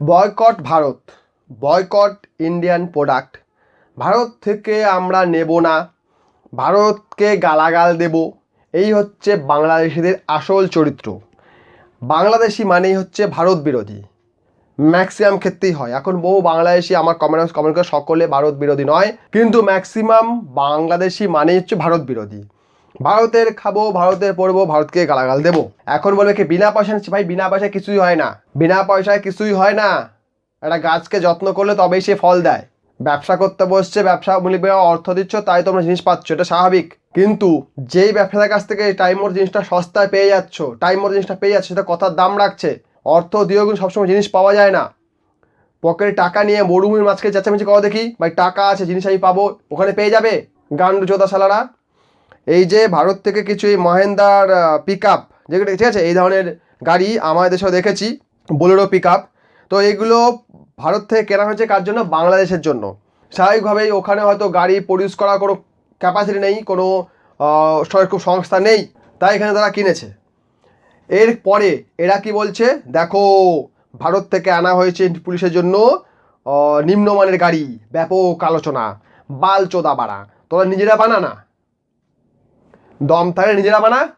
Boycott Bharat, boycott Indian product Bharat থেকে আমরা নেব না, ভারতকে গালাগাল দেব। এই হচ্ছে বাংলাদেশিদের আসল চরিত্র। বাংলাদেশি মানেই হচ্ছে ভারত বিরোধী। ম্যাক্সিমাম ক্ষেত্রেই হয়। এখন বহু বাংলাদেশি আমার কমেন্ট কমেন্ট করে সকলে ভারত বিরোধী নয়, কিন্তু ম্যাক্সিমাম বাংলাদেশি মানেই হচ্ছে ভারত বিরোধী। ভারতের খাব, ভারতের পড়ব ভারতকে গালাগাল দেবো। এখন বলবে কি, বিনা পয়সা ভাই, বিনা পয়সায় কিছুই হয় না। বিনা পয়সায় কিছুই হয় না। একটা গাছকে যত্ন করলে তবেই সে ফল দেয়। ব্যবসা করতে বসছে, ব্যবসা মূল্য অর্থ দিচ্ছ, তাই তোমরা জিনিস পাচ্ছ, এটা স্বাভাবিক। কিন্তু যেই ব্যবসাদার কাছ থেকে টাইম মোর জিনিসটা সস্তায় পেয়ে যাচ্ছ টাইম মোর জিনিসটা পেয়ে যাচ্ছ, সেটা কথার দাম রাখছে। অর্থ দিয়েও কিন্তু সবসময় জিনিস পাওয়া যায় না। পকেটে টাকা নিয়ে মরুভূমির মাঝকে চেঁচামেচি করো দেখি, ভাই, টাকা আছে, জিনিস আমি পাবো, ওখানে পেয়ে যাবে? গান্ডু চোদা সালারা এই যে ভারত থেকে কিছু এই মহেন্দার পিক আপ যেগুলো, ঠিক আছে? এই ধরনের গাড়ি আমাদের দেশেও দেখেছি, বোলেরো পিক আপ তো এইগুলো ভারত থেকে কেনা হয়েছে কার জন্য? বাংলাদেশের জন্য। স্বাভাবিকভাবেই ওখানে হয়তো গাড়ি প্রডিউস করার কোনো ক্যাপাসিটি নেই, কোনো সরকার সংস্থা নেই, তাই এখানে তারা কিনেছে। এরপরে এরা কি বলছে? দেখো, ভারত থেকে আনা হয়েছে পুলিশের জন্য নিম্নমানের গাড়ি। ব্যাপক আলোচনা। বাল চোদা বাড়া তোরা নিজেরা বানা না? দম থাকে নিজেরা বানা।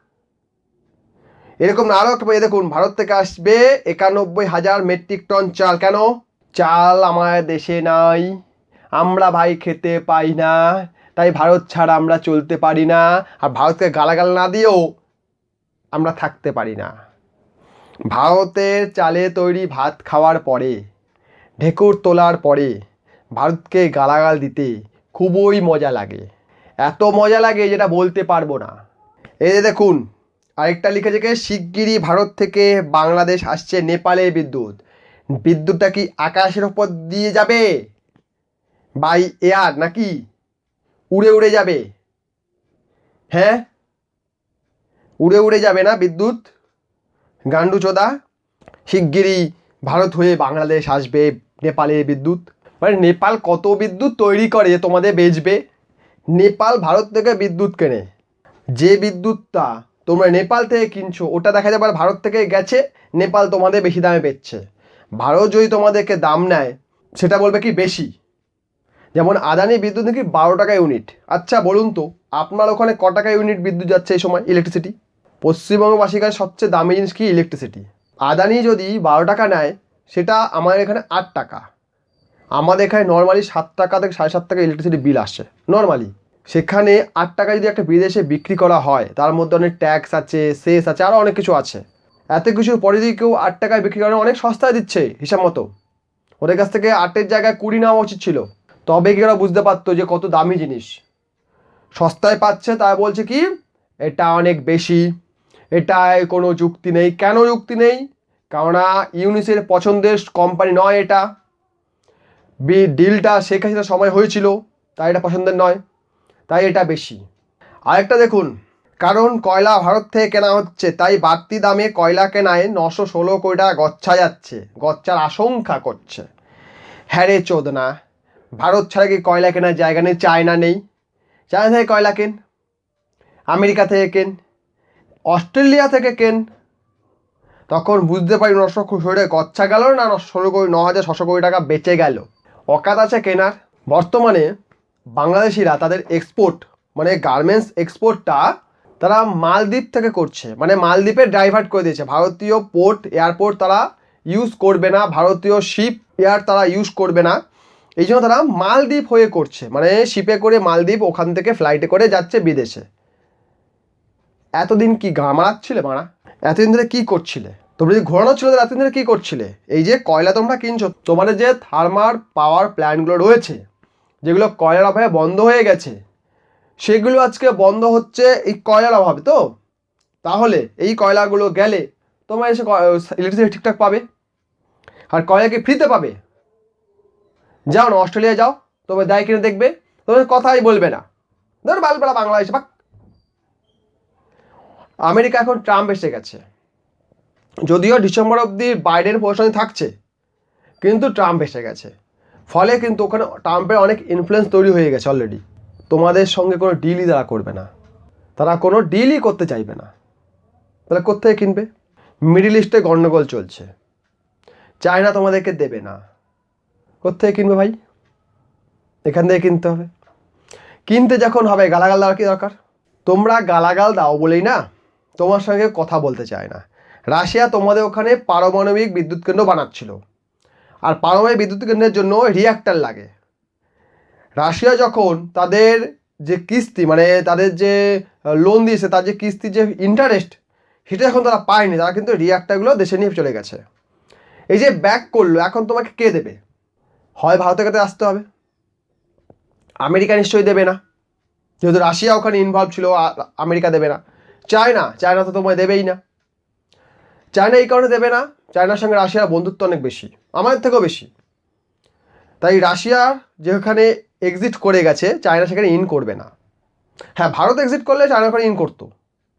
এরকম আরও একটা দেখুন, ভারত থেকে আসবে একানব্বই হাজার মেট্রিক টন চাল। কেন? চাল আমার দেশে নাই। আমরা ভাই খেতে পাই না। তাই ভারত ছাড়া আমরা চলতে পারি না। আর ভারতকে গালাগাল না দিয়েও আমরা থাকতে পারি না। ভারতের চালে তৈরি ভাত খাওয়ার পরে, ঢেকুর তোলার পরে, ভারতকে গালাগাল দিতে খুবই মজা লাগে। এত মজা লাগে যেটা বলতে পারব না। এই যে দেখুন, আরেকটা লিখেছে কি শিগগিরই ভারত থেকে বাংলাদেশ আসছে নেপালে বিদ্যুৎ। বিদ্যুৎটা কি আকাশের ওপর দিয়ে যাবে? বাই এয়ার নাকি? উড়ে উড়ে যাবে। হ্যাঁ? উড়ে উড়ে যাবে না বিদ্যুৎ? গান্ডু চোদা, শিগগিরই ভারত হয়ে বাংলাদেশ আসবে নেপালে বিদ্যুৎ। মানে নেপাল কত বিদ্যুৎ তৈরি করে তোমাদের বেচবে? নেপাল ভারত থেকে বিদ্যুৎ কেনে। যে বিদ্যুৎটা তোমরা নেপাল থেকে কিনছো, ওটা দেখা যাবে ভারত থেকে গেছে, নেপাল তোমাদের বেশি দামে পেচ্ছে। ভারত যদি তোমাদেরকে দাম নেয়, সেটা বলবে কি বেশি? যেমন আদানি বিদ্যুৎ নাকি বারো টাকা ইউনিট। আচ্ছা বলুন তো, আপনার ওখানে ক টাকা ইউনিট বিদ্যুৎ যাচ্ছে এই সময় ইলেকট্রিসিটি পশ্চিমবঙ্গবাসীকার সবচেয়ে দামি জিনিস কি ইলেকট্রিসিটি আদানি যদি বারো টাকা নেয়, সেটা আমাদের এখানে আট টাকা। আমাদের এখানে নর্মালি সাত টাকা থেকে সাড়ে সাত টাকা ইলেকট্রিসিটি বিল আসে। নর্মালি সেখানে আট টাকা যদি একটা বিদেশে বিক্রি করা হয়, তার মধ্যে অনেক ট্যাক্স আছে সেস আছে আরও অনেক কিছু আছে। এত কিছুর পরে যদি কেউ আট টাকায় বিক্রি করে, অনেক সস্তায় দিচ্ছে হিসাব মতো। ওদের কাছ থেকে আটের জায়গায় কুড়ি নেওয়া উচিত ছিল। তবে কি ওরা বুঝতে পারতো যে কত দামি জিনিস? সস্তায় পাচ্ছে তাই বলছে কি, এটা অনেক বেশি। এটায় কোনো যুক্তি নেই। কেন যুক্তি নেই? কেননা ইউনিসের পছন্দের কোম্পানি নয় এটা। বি ডিলটা শেখ হাসিনার সময় হয়েছিল, তাই এটা পছন্দের নয়, তাই এটা বেশি। আরেকটা দেখুন, কারণ কয়লা ভারত থেকে কেনা হচ্ছে, তাই বাড়তি দামে কয়লা কেনায় নশো ষোলো কোটি টাকা গচ্ছা যাচ্ছে, গচ্ছার আশঙ্কা করছে। হ্যাঁ রে চোদনা, ভারত ছাড়া কি কয়লা কেনার জায়গা নেই, চায়না নেই? চায়না থেকে কয়লা কেন? আমেরিকা থেকে কেন? অস্ট্রেলিয়া থেকে কেন? তখন বুঝতে পারি নশো শরীরে গচ্ছা গেল না ষোলো কোটি ন হাজার ছশো কোটি টাকা বেঁচে গেল। অকাত আছে কেনার। বর্তমানে বাংলাদেশিরা তাদের এক্সপোর্ট মানে গার্মেন্টস এক্সপোর্টটা তারা মালদ্বীপ থেকে করছে। মানে মালদ্বীপে ডাইভার্ট করে দিয়েছে। ভারতীয় পোর্ট এয়ারপোর্ট তারা ইউজ করবে না। ভারতীয় শিপ এয়ার তারা ইউজ করবে না। এই জন্য তারা মালদ্বীপ হয়ে করছে। মানে শিপে করে মালদ্বীপ ওখান থেকে ফ্লাইটে করে যাচ্ছে বিদেশে। এতদিন কি গা মারাচ্ছিলে মারা? এতদিন ধরে কী করছিলে? তোমরা যদি ঘোরানো ছিল এতদিন ধরে কি করছিলে? এই যে কয়লা তোমরা কিনছো, তোমাদের যে থার্মার পাওয়ার প্ল্যান্টগুলো রয়েছে, যেগুলো কয়লার অভাবে বন্ধ হয়ে গেছে, সেগুলো আজকে বন্ধ হচ্ছে এই কয়লার অভাবে তো? তাহলে এই কয়লাগুলো গেলে তোমরা এসে ইলেকট্রিসিটি ঠিকঠাক পাবে, আর কয়লা কি ফ্রিতে পাবে। যাও না, অস্ট্রেলিয়া যাও তবে দেয় কিনে দেখবে তবে কথাই বলবে না। ধর বালবেলা বাংলাদেশে বাক আমেরিকা এখন ট্রাম্প এসে গেছে। যদিও ডিসেম্বর অবধি বাইডেন প্রশাসনে থাকছে, কিন্তু ট্রাম্প এসে গেছে। ফলে কিন্তু ওখানে ট্রাম্পের অনেক ইনফ্লুয়েন্স তৈরি হয়ে গেছে অলরেডি তোমাদের সঙ্গে কোনো ডিলই তারা করবে না। তারা কোনো ডিলই করতে চাইবে না। তাহলে কোথায় কিনবে? মিডিল ইস্টে গণ্ডগোল চলছে। চায়না তোমাদেরকে দেবে না। কোথেকে কিনবে ভাই? এখান থেকে কিনতে হবে। কিনতে যখন হবে, গালাগাল দেওয়ার কি দরকার? তোমরা গালাগাল দাও বলেই না, তোমার সঙ্গে কথা বলতে চায় না। রাশিয়া তোমাদের ওখানে পারমাণবিক বিদ্যুৎ কেন্দ্র বানাচ্ছিল। আর পারমাণবিক বিদ্যুৎ কেন্দ্রের জন্য রিয়াক্টার লাগে। রাশিয়া যখন তাদের যে কিস্তি মানে তাদের যে লোন দিয়েছে, তার যে কিস্তির যে ইন্টারেস্ট সেটা এখন তারা পায়নি। তারা কিন্তু রিয়াক্টারগুলো দেশে নিয়ে চলে গেছে। এই যে ব্যাক করল, এখন তোমাকে কে দেবে? হয় ভারতের কাছে আসতে হবে। আমেরিকা নিশ্চয়ই দেবে না। যেহেতু রাশিয়া ওখানে ইনভলভ ছিল আমেরিকা দেবে না। চায়না চায়না তো তোমায় দেবেই না। চায়না এই কারণে দেবে না, চায়নার সঙ্গে রাশিয়ার বন্ধুত্ব অনেক বেশি, আমাদের থেকেও বেশি। তাই রাশিয়া যেখানে এক্সিট করে গেছে, চায়না সেখানে ইন করবে না। হ্যাঁ ভারত এক্সিট করলে চায়না ওখানে ইন করতো,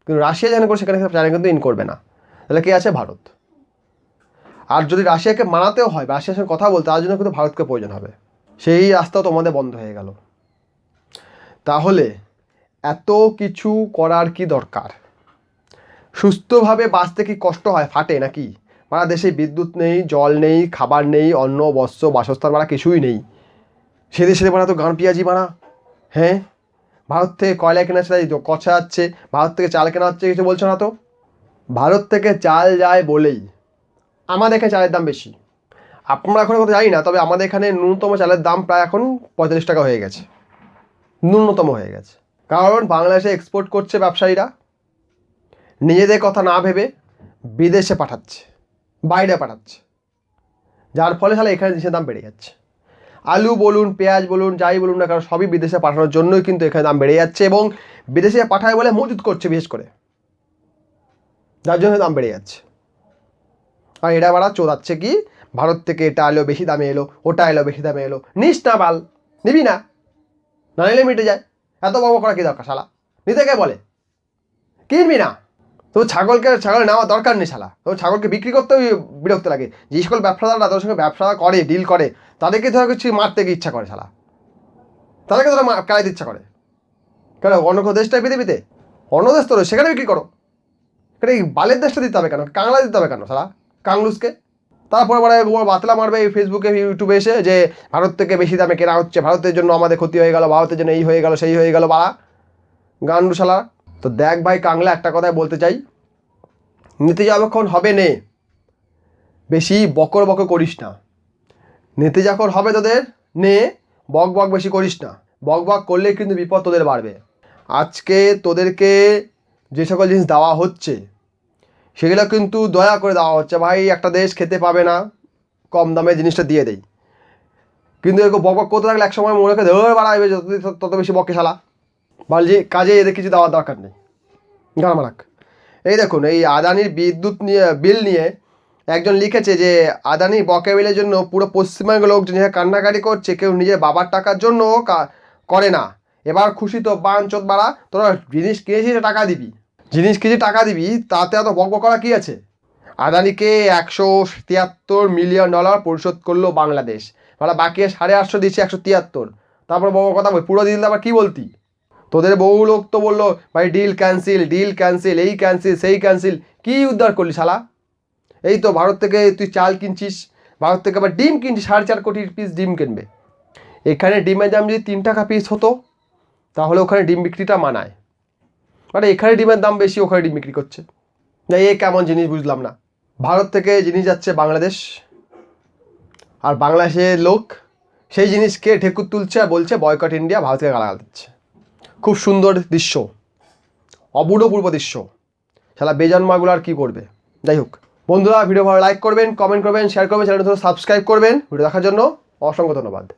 কিন্তু রাশিয়া যেখানে করে সেখানে চায়না কিন্তু ইন করবে না। তাহলে কে আছে? ভারত। আর যদি রাশিয়াকে মানাতেও হয় রাশিয়ার সঙ্গে কথা বলতে, তার জন্য কিন্তু ভারতকে প্রয়োজন হবে। সেই রাস্তাও তোমাদের বন্ধ হয়ে গেল। তাহলে এত কিছু করার কি দরকার? সুস্থভাবে বাঁচতে কি কষ্ট হয়? ফাটে নাকি? মারা দেশে বিদ্যুৎ নেই, জল নেই, খাবার নেই, অন্ন, বস্ত্র, বাসস্থান মারা কিছুই নেই। সে দেশে মারা তো গান পেঁয়াজি মারা। হ্যাঁ? ভারত থেকে কয়লা কেনা সেটাই কষা যাচ্ছে, ভারত থেকে চাল কেনা হচ্ছে, কিছু বলছো না তো? ভারত থেকে চাল যায় বলেই। আমাদের এখানে চালের দাম বেশি। আপনারা এখন কথা জানি না, তবে আমাদের এখানে ন্যূনতম চালের দাম প্রায় এখন পঁয়তাল্লিশ টাকা হয়ে গেছে। ন্যূনতম হয়ে গেছে। কারণ বাংলাদেশে এক্সপোর্ট করছে ব্যবসায়ীরা। নিজেদের কথা না ভেবে বিদেশে পাঠাচ্ছে, বাইরে পাঠাচ্ছে। যার ফলে তাহলে এখানে জিনিসের দাম বেড়ে যাচ্ছে। আলু বলুন, পেঁয়াজ বলুন, যাই বলুন না কারণ সবই বিদেশে পাঠানোর জন্যই কিন্তু এখানে দাম বেড়ে যাচ্ছে এবং বিদেশে পাঠায় বলে মজুত করছে বিশেষ করে। যার জন্য দাম বেড়ে যাচ্ছে। আর এরা বাড়া চোদাচ্ছে কি? ভারত থেকে এটা এলো, বেশি দামে এলো, ওটা এলো, বেশি দামে এলো। নিস না বাল, নিবি না। না নিলে মিটে যায়। এত বড় করা কি দরকার শালা? নিতে কে বলে। কিনবি না। তো ছাগলকে ছাগল নেওয়া দরকার নেই শালা। তো ছাগলকে বিক্রি করতেও বিরক্ত লাগে। যে সকল ব্যবসাদাররা তাদের সঙ্গে ব্যবসা করে ডিল করে, তাদেরকে ধরো কিছু মারতে গিয়ে ইচ্ছা করে শালা। তাদেরকে তোরা মা- কাড়াইতে ইচ্ছা করে। কেন অন্য কোনো পৃথিবীতে? অন্য দেশ তো সেখানে বিক্রি করো। কেন, এই বালের দেশটা দিতে হবে কেন? কাংলা দিতে হবে কেন শালা? কাংলুসকে তারপরে ও বাতলা মারবে এই ফেসবুকে ইউটিউবে এসে যে ভারত থেকে বেশি দামে কেনা হচ্ছে, ভারতের জন্য আমাদের ক্ষতি হয়ে গেল, ভারতের জন্য এই হয়ে গেল, সেই হয়ে গেল, বাড়া। গান্ডু শালা। তো দেখ ভাই কাংলা একটা কথাই বলতে চাই। নিতে যখন হবে নে, বেশি বকর বকর করিস না। নিতে যখন হবে তোদের নে, বক বক বেশি করিস না। বক বক করলে কিন্তু বিপদ তোদের বাড়বে। আজকে তোদেরকে যে সকল জিনিস দেওয়া হচ্ছে, সেগুলো কিন্তু দয়া করে দেওয়া হচ্ছে। ভাই, একটা দেশ খেতে পাবে না, কম দামে জিনিসটা দিয়ে দেই। কিন্তু এরকম বক বক করতে থাকলে এক সময় মনে করে ধরে বাড়াবে যত তত বেশি বকে শালা যে কাজে এদের কিছু দেওয়ার দরকার নেই। গামারাক এই দেখুন, এই আদানির বিদ্যুৎ নিয়ে, বিল নিয়ে একজন লিখেছে যে, আদানি বকে বিলের জন্য পুরো পশ্চিমবঙ্গের লোকজন কান্নাকাটি করছে, কেউ নিজের বাবার টাকার জন্য করে না। এবার খুশি তো বান চোদ বাড়া, তোরা জিনিস কিনেছিস টাকা দিবি। জিনিস কিনে টাকা দিবি, তাতে এত বক করা কী আছে? আদানিকে একশো তিয়াত্তর মিলিয়ন ডলার পরিশোধ করল বাংলাদেশ। মানে বাকি সাড়ে আটশো দিচ্ছে একশো তিয়াত্তর। তারপর বড় কথা বল, পুরো দিন আবার কী বলতি? তোদের বহু লোক তো বলল, ভাই ডিল ক্যান্সেল ডিল ক্যান্সেল এই ক্যান্সেল সেই ক্যান্সেল কী উদ্ধার করলি শালা? এই তো ভারত থেকে তুই চাল কিনছিস, ভারত থেকে আবার ডিম কিনছিস, সাড়ে চার কোটি পিস ডিম কিনবে। এখানে ডিমের দাম যদি তিন টাকা পিস হতো, তাহলে ওখানে ডিম বিক্রিটা মানায়। মানে এখানে ডিমের দাম বেশি, ওখানে ডিম বিক্রি করছে। না এ কেমন জিনিস বুঝলাম না। ভারত থেকে জিনিস যাচ্ছে বাংলাদেশ, আর বাংলাদেশের লোক সেই জিনিসকে ঠেকুর তুলছে আর বলছে বয়কট ইন্ডিয়া ভারতকে গালাগাল দিচ্ছে। খুব সুন্দর দৃশ্য অভূতপূর্ব দৃশ্য। শালা বেজন্মাগুলো আর কী করবে? যাই হোক, বন্ধুরা ভিডিও ভালো লাইক করবেন কমেন্ট করবেন শেয়ার করবেন চ্যানেলটা সাবস্ক্রাইব করবেন। ভিডিও দেখার জন্য অসংখ্য ধন্যবাদ।